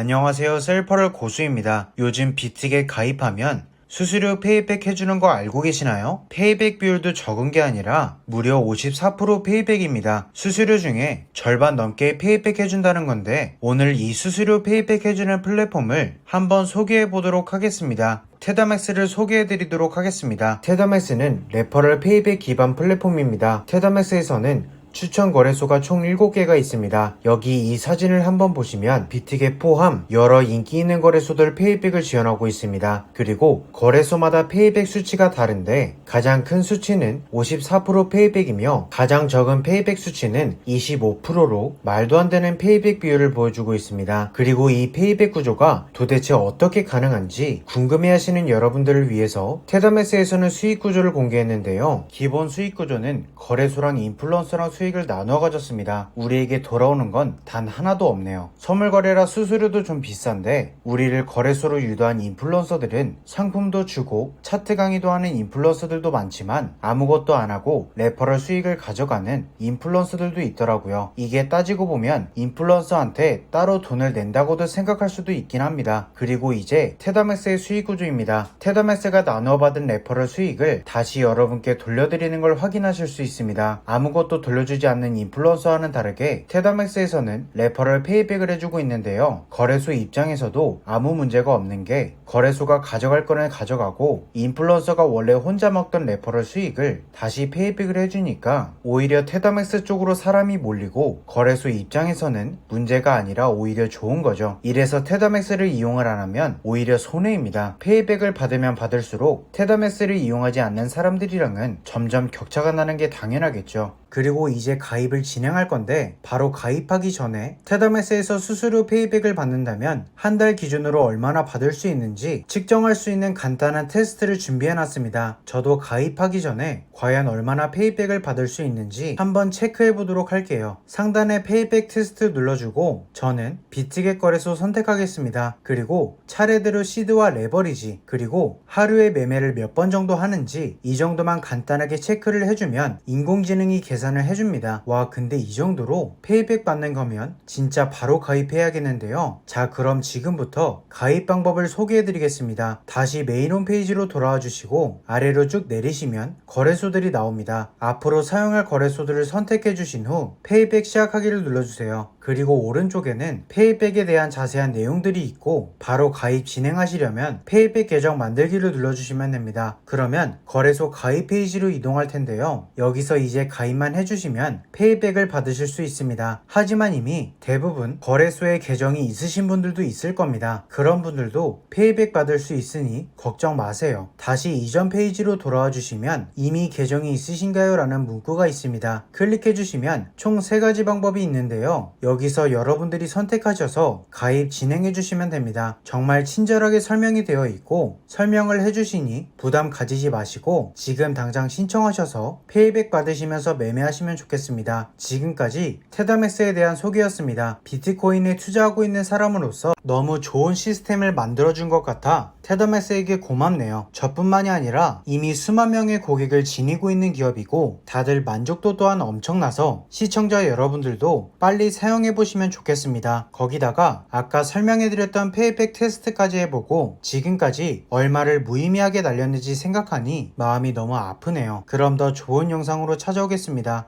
안녕하세요. 셀퍼럴 고수입니다. 요즘 비트겟 가입하면 수수료 페이백 해주는 거 알고 계시나요? 페이백 비율도 적은 게 아니라 무려 54% 페이백입니다. 수수료 중에 절반 넘게 페이백 해준다는 건데 오늘 이 수수료 페이백 해주는 플랫폼을 한번 소개해 보도록 하겠습니다. 테다맥스를 소개해 드리도록 하겠습니다. 테다맥스는 레퍼럴 페이백 기반 플랫폼입니다. 테다맥스에서는 추천 거래소가 총 7개가 있습니다. 여기 이 사진을 한번 보시면 비트겟 포함 여러 인기 있는 거래소들 페이백을 지원하고 있습니다. 그리고 거래소마다 페이백 수치가 다른데 가장 큰 수치는 54% 페이백이며 가장 적은 페이백 수치는 25%로 말도 안 되는 페이백 비율을 보여주고 있습니다. 그리고 이 페이백 구조가 도대체 어떻게 가능한지 궁금해 하시는 여러분들을 위해서 테다메스에서는 수익 구조를 공개했는데요. 기본 수익 구조는 거래소랑 인플루언서랑 수익을 나누어 가졌습니다. 우리에게 돌아오는 건 단 하나도 없네요. 선물 거래라 수수료도 좀 비싼데 우리를 거래소로 유도한 인플루언서들은 상품도 주고 차트 강의도 하는 인플루언서들도 많지만 아무것도 안 하고 레퍼럴 수익을 가져가는 인플루언서들도 있더라고요. 이게 따지고 보면 인플루언서한테 따로 돈을 낸다고도 생각할 수도 있긴 합니다. 그리고 이제 테다맥스의 수익 구조입니다. 테다맥스가 나누어 받은 레퍼럴 수익을 다시 여러분께 돌려드리는 걸 확인하실 수 있습니다. 아무것도 돌려주 지 않는 인플루언서와는 다르게 테다맥스에서는 레퍼럴 페이백을 해주고 있는데요. 거래소 입장에서도 아무 문제가 없는 게 거래소가 가져갈 거는 가져가고 인플루언서가 원래 혼자 먹던 레퍼럴 수익을 다시 페이백을 해주니까 오히려 테다맥스 쪽으로 사람이 몰리고 거래소 입장에서는 문제가 아니라 오히려 좋은 거죠. 이래서 테다맥스를 이용을 안 하면 오히려 손해입니다. 페이백을 받으면 받을수록 테다맥스를 이용하지 않는 사람들이랑은 점점 격차가 나는 게 당연하겠죠. 그리고 이제 가입을 진행할 건데 바로 가입하기 전에 테다메스에서 수수료 페이백을 받는다면 한 달 기준으로 얼마나 받을 수 있는지 측정할 수 있는 간단한 테스트를 준비해 놨습니다. 저도 가입하기 전에 과연 얼마나 페이백을 받을 수 있는지 한번 체크해 보도록 할게요. 상단에 페이백 테스트 눌러주고 저는 비트겟 거래소 선택하겠습니다. 그리고 차례대로 시드와 레버리지 그리고 하루에 매매를 몇 번 정도 하는지 이 정도만 간단하게 체크를 해주면 인공지능이 계산 을 해줍니다. 와 근데 이 정도로 페이백 받는 거면 진짜 바로 가입해야겠는데요. 자 그럼 지금부터 가입 방법을 소개해 드리겠습니다. 다시 메인 홈페이지로 돌아와 주시고 아래로 쭉 내리시면 거래소들이 나옵니다. 앞으로 사용할 거래소들을 선택해 주신 후 페이백 시작하기를 눌러주세요. 그리고 오른쪽에는 페이백에 대한 자세한 내용들이 있고 바로 가입 진행하시려면 페이백 계정 만들기를 눌러주시면 됩니다. 그러면 거래소 가입 페이지로 이동할 텐데요. 여기서 이제 가입만 해주시면 페이백을 받으실 수 있습니다. 하지만 이미 대부분 거래소에 계정이 있으신 분들도 있을 겁니다. 그런 분들도 페이백 받을 수 있으니 걱정 마세요. 다시 이전 페이지로 돌아와 주시면 이미 계정이 있으신가요? 라는 문구가 있습니다. 클릭해 주시면 총세 가지 방법이 있는데요. 여기서 여러분들이 선택하셔서 가입 진행해 주시면 됩니다. 정말 친절하게 설명이 되어 있고 설명을 해 주시니 부담 가지지 마시고 지금 당장 신청하셔서 페이백 받으시면서 매매하시면 좋겠습니다. 지금까지 테다맥스에 대한 소개였습니다. 비트코인에 투자하고 있는 사람으로서 너무 좋은 시스템을 만들어준 것 같아 테다맥스에게 고맙네요. 저뿐만이 아니라 이미 수만 명의 고객을 지니고 있는 기업이고 다들 만족도 또한 엄청나서 시청자 여러분들도 빨리 사용해 보시면 좋겠습니다. 거기다가 아까 설명해 드렸던 페이백 테스트까지 해보고 지금까지 얼마를 무의미하게 날렸는지 생각하니 마음이 너무 아프네요. 그럼 더 좋은 영상으로 찾아오겠습니다.